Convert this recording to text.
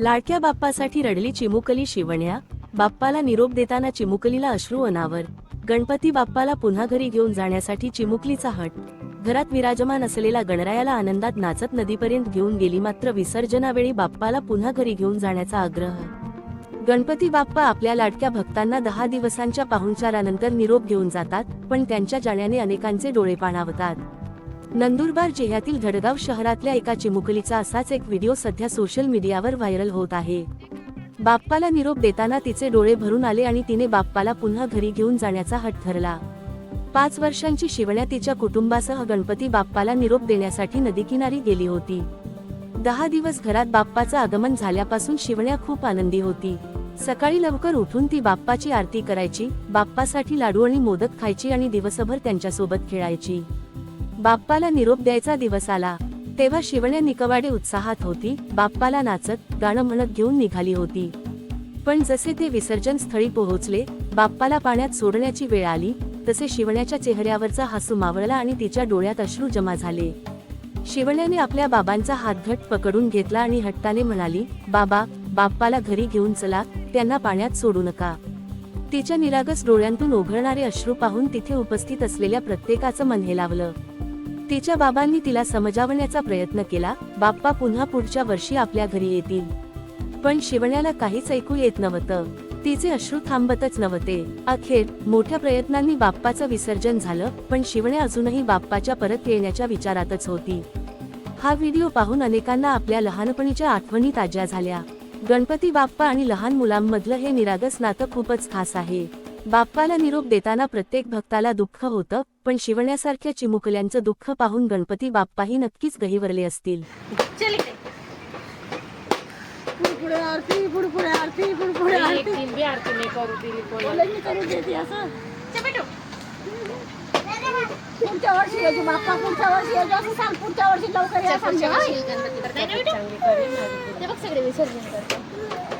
लाडक्या बाप्पासाठी रडली चिमुकली शिवण्या बाप्पाला निरोप देताना चिमुकलीला अश्रू अनावर गणपती बाप्पाला पुन्हा घरी घेऊन जाण्यासाठी चिमुकलीचा हट घरात विराजमान असलेला गणरायाला आनंदात नाचत नदीपर्यंत घेऊन गेली मात्र विसर्जनावेळी बाप्पाला पुन्हा घरी घेऊन जाण्याचा आग्रह. गणपती बाप्पा आपल्या लाडक्या भक्तांना दहा दिवसांच्या पाहुणचारानंतर निरोप घेऊन जातात पण त्यांच्या जाण्याने अनेकांचे डोळे पाणावतात. नंदुरबार जिल्ह्यातील धडगाव शहरातल्या एका चिमुकलीचा असाच एक व्हिडिओ सध्या सोशल मीडियावर व्हायरल होत आहे. बाप्पाला निरोप देताना तिचे डोळे भरून आले आणि तिने बाप्पाला पुन्हा घरी घेऊन जाण्याचा हट धरला. पाच वर्षांची शिवण्या तिच्या कुटुंबासह गणपती बाप्पाला निरोप देण्यासाठी नदीकिनारी गेली होती. दहा दिवस घरात बाप्पाचं आगमन झाल्यापासून शिवण्या खूप आनंदी होती. सकाळी लवकर उठून ती बाप्पाची आरती करायची बाप्पासाठी लाडू आणि मोदक खायची आणि दिवसभर त्यांच्यासोबत खेळायची. बाप्पाला निरोप द्यायचा दिवस आला. तेव्हा शिवण्या निकवाडे उत्साहात होती. बाप्पाला नाचत गाणं म्हणत घेऊन निघाली होती. पण जसे ते विसर्जन स्थळी पोहोचले बाप्पाला पाण्यात सोडण्याची वेळ आली तसे शिवण्याच्या चेहऱ्यावरचा हसू मावळला आणि तिच्या डोळ्यात अश्रू जमा झाले. शिवण्याने आपल्या बाबांचा हात घट पकडून घेतला आणि हट्टाने म्हणाली बाबा बाप्पाला घरी घेऊन चला त्यांना पाण्यात सोडू नका. तिच्या निरागस डोळ्यांतून ओघळणारे अश्रू पाहून तिथे उपस्थित असलेल्या प्रत्येकाचं मन हेलावलं तिच्या बाबांनी तिला समजावण्याचा प्रयत्न केला. बाप्पा पुन्हा पुढच्या वर्षी आपल्या घरी येतील. पण शिवण्याला काहीच ऐकू येत नव्हतं. तिचे अश्रू थांबतच नव्हते. अखेर मोठ्या प्रयत्नांनी बाप्पाचं विसर्जन झालं पण शिवण्या अजूनही बाप्पाच्या परत येण्याच्या विचारातच होती. हा व्हिडिओ पाहून अनेकांना आपल्या लहानपणीच्या आठवणी ताज्या झाल्या. गणपती बाप्पा आणि लहान मुलांमधलं हे निरागस नातं खूपच खास आहे. बाप्पाला निरोप देताना प्रत्येक भक्ताला दुःख होतं पण शिवण्यासारख्या चिमुकल्यांचं दुःख पाहून गणपती बाप्पाही नक्कीच गहिवरले असतील. पुढच्या वर्षी यायची बाप्पा पुढच्या वर्षी यायची असं सांग पुढच्या वर्षी लवकर या सगळे विसर्जन